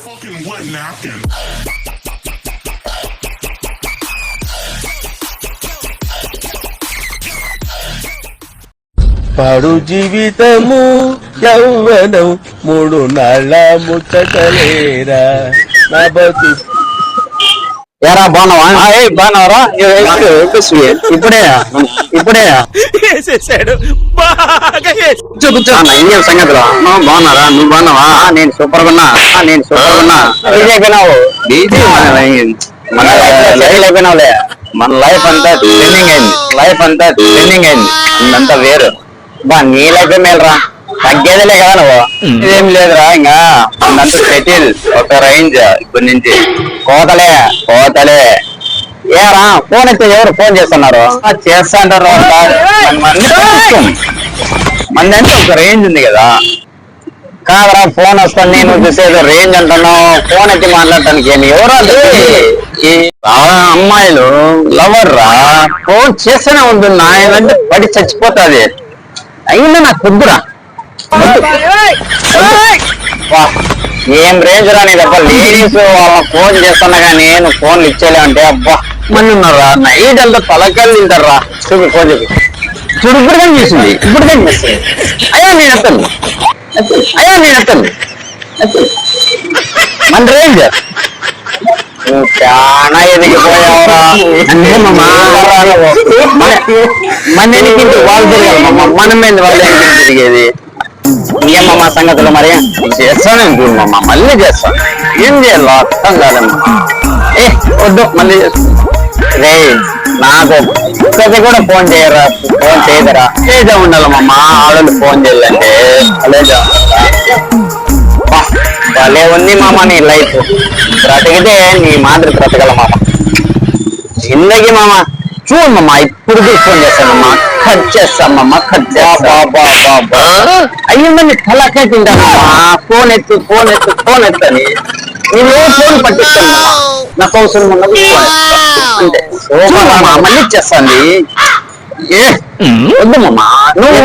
Fucking wet napkin. పాడు జీవితము యౌవనం మూడు నాళ్ళ ముచ్చటలేరా నా బతు ఎరా బాగున్నావా? ఏ బాగున్నావరా ఇప్పుడే ఇప్పుడే. వేసేసాడు. వేసి- కూర్చో ఇంకేం సంగతిలో. ఆ, బాగున్నారా? నువ్వు బాగున్నావా? ఆ, నేను సూపర్గా ఉన్నా. ఆ, నేను సూపర్ ఉన్నా. బిజీ అయిపోయినావు. బిజీ మన లైఫ్ అయిపోయినావులే. మన లైఫ్ అంతా ట్రెండింగ్ అయింది. లైఫ్ అంతా ట్రెండింగ్ అయింది. అంతా వేరు. బా నీ లైఫ్ మేలరా. తగ్గేదిలే కదా నువ్వు. ఇదేం లేదురా ఇంకా. అంతా సెటిల్ ఒక రేంజ్ ఇప్పటి నుంచి. కోతలే కోతలే. ఏరా ఫోన్ అయితే ఎవరు ఫోన్ చేస్తున్నారు? చేస్తా అంటారు మంది అంటే ఒక రేంజ్ ఉంది కదా. కాదరా ఫోన్ వస్తుంది నువ్వు చూసేది రేంజ్ అంటున్నావు. ఫోన్ ఎత్తి మాట్లాడటానికి ఏమి? ఎవరు అమ్మాయిలు లవర్ రా. ఫోన్ చేస్తూనే ఉంటుంది నాయనంటే పడి చచ్చిపోతాది. అయినా నాకు వద్దు. వా, ఏం రేంజ్ రా నీ తప్ప లేడీస్ వాళ్ళ ఫోన్ చేస్తున్నా కానీ నువ్వు ఫోన్లు ఇచ్చేలే అంటే అబ్బా మళ్ళీ ఉన్నారా? నైట్ అంతా తలకాయలు తింటారా? చూపి ఫోన్ చూపి. చూడు ఇప్పుడు కానీ చేసింది. ఇప్పుడు కానీ చేసింది. అయ్యా నేను ఎత్తాను. అయ్యా నేను ఎత్తాను. మన రేంజ్ చాలా ఎదిగిపోయావరా. మన- మన ఎనికింటి వాళ్ళు తిరగాలి మమ్మ మన వాళ్ళు తిరిగేది? ఏమమ్మా మా సంగతులు మరి? చేస్తాను ఇంకమ్మా మళ్ళీ చేస్తాను. ఏం చేయాలో అర్థం కాదమ్మా. ఏ వద్దు మళ్ళీ చేస్తాను. రే నాకు ఒక్కటి కూడా ఫోన్ చేయరా ఫోన్ చేయదరా. చేసే ఉండాలమ్మా ఆడలు ఫోన్ చేయాలంటే లేదా భలే ఉంది మామ నీ లైఫ్. బ్రతికితే నీ మాదిరి బ్రతకల మామ. జిందగీ మామ. చూడు మామ ఇప్పుడు ఫోన్ చేస్తానమ్మా. కట్ చేస్తామమ్మా కట్ చేస్తా. అయ్యిందని తలకాయ తింటానమ్మా. ఫోన్ ఎత్తు ఫోన్ ఎత్తు ఫోన్ ఎత్తని. నేను ఫోన్ పట్టిస్తాను. నాకు అవసరం ఉన్నది ఫోన్ చూడమ్మా మళ్ళీ చేస్తాను ఏ? వద్దు మామ. నువ్వు?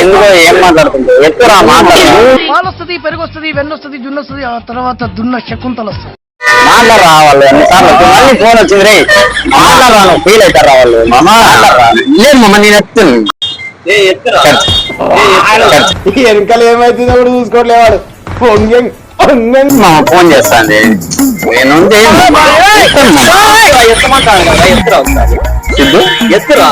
ఎందుకో ఏం మాట్లాడుతుంటావు ఎత్తురా మాట్లాడు. పాలు వస్తుంది పెరుగు వస్తుంది వెన్న వస్తుంది జున్ను వస్తుంది ఆ తర్వాత దున్న శకుంతలు వస్తుంది మాట్లాడరా వాళ్ళు ఎన్నిసార్లు మళ్ళీ ఫోన్ వచ్చింది రే మాట్లాడరా నువ్వు ఫీల్ అవుతారా లేదు మమ్మ నేను ఎత్తును. వెనకాల ఏమైతుందో కూడా చూసుకోవట్లేవాడు ఫోన్ చేస్తాను నేను ఎత్తమంటాను కదా ఎత్తురా ఎత్తురా?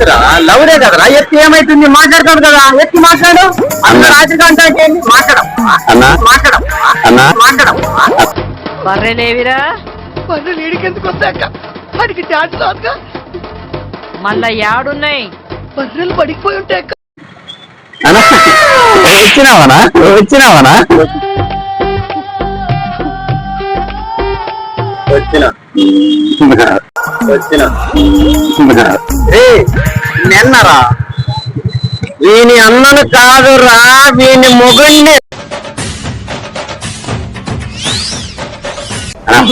ఎత్తురా లవరే కదరా? ఎత్తి ఏమైతుంది? మాట్లాడతాడు కదా. ఎత్తి మాట్లాడు. అన్న రాత్రి గంటకి మాట్లాడం అన్న? మాట్లాడం అన్న? మాట్లాడం బర్రెలేవిరా మరి లేడికి ఎందుకు వస్తాక వాడికి డాన్స్ రాదుగా. మళ్ళా యాడున్నాయి. బర్రెలు పడిపోయి ఉంటాయి వచ్చినావనా వచ్చినావనా వచ్చిన. నిన్నరా? వీని అన్నను కాదురా వీని మొగుణ్ణి.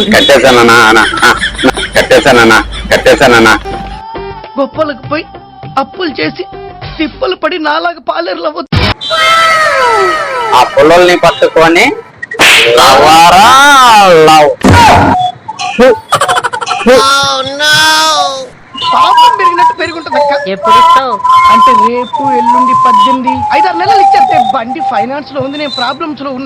కట్టేశానన్నా అన్న కట్టేశానన్నా కట్టేశానన్నా గొప్పలకు పోయి అప్పులు చేసి తిప్పలు పడి నాలాగా పాలేరులు అవ్వద్దు ఆ పుల్లల్ని పట్టుకొని లవరా లవ్. పాపం పెరిగినట్టు పెరుగుంటది అక్క. ఎప్పుడు ఇస్తావు అంటే రేపు ఎల్లుండి పద్దెనిమిది ఐదారు నెలలు ఇచ్చేస్తే బండి ఫైనాన్స్లో ఉంది నేను ప్రాబ్లమ్స్లో ఉన్నా